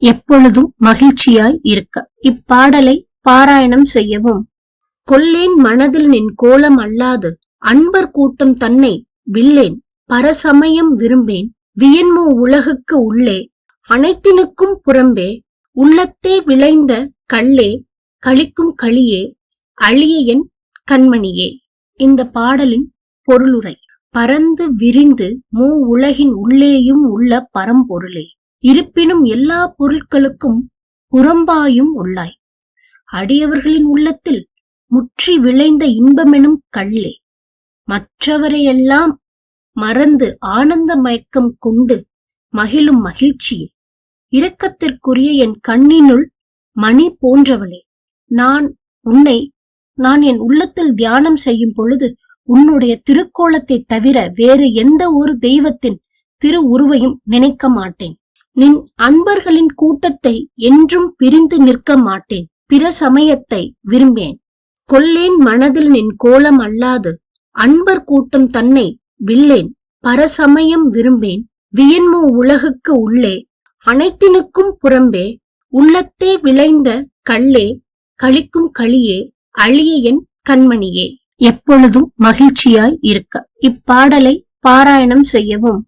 எப்பொழுதும் மகிழ்ச்சியாய் இருக்க. இப்பாடலை பாராயணம் செய்யவும். கொல்லேன் மனதில் நின் கோலம் அல்லாது அன்பர் கூட்டம் தன்னை வில்லேன். பரசமயம் விரும்பேன். வியன்மோ உலகுக்கு உள்ளே. அனைத்தினுக்கும் புறம்பே. உள்ளத்தே விளைந்த கல்லே கழிக்கும் களியே. அழிய என் கண்மணியே. இந்த பாடலின் பொருளுரை. பரந்து விரிந்து மூ உலகின் உள்ளேயும் உள்ள பரம்பொருளே. இருப்பினும் எல்லா பொருட்களுக்கும் புறம்பாயும் உள்ளாய். அடியவர்களின் உள்ளத்தில் முற்றி விளைந்த இன்பமெனும் கள்ளே. மற்றவரையெல்லாம் மறந்து ஆனந்த மயக்கம் கொண்டு மகிழும் மகிழ்ச்சியே. இரக்கத்திற்குரிய என் கண்ணினுள் மணி போன்றவளே நான் உன்னை நான் என் உள்ளத்தில் தியானம் செய்யும் பொழுது உன்னுடைய திருக்கோலத்தை தவிர வேறு எந்த ஒரு தெய்வத்தின் திரு உருவையும் நினைக்க மாட்டேன். நின் அன்பர்களின் கூட்டத்தை என்றும் பிரிந்து நிற்க மாட்டேன். பிற சமயத்தை விரும்பேன். கொல்லேன் மனதில் நின் கோலம் அல்லாது அன்பர் கூட்டம் தன்னை வில்லேன். பரசமயம் விரும்பேன். வியன்மோ உலகுக்கு உள்ளே. அனைத்தினுக்கும் புறம்பே. உள்ளத்தே விளைந்த கல்லே. கழிக்கும் களியே. அழிய என் கண்மணியே. எப்பொழுதும் மகிழ்ச்சியாய் இருக்க. இப்பாடலை பாராயணம் செய்யவும்.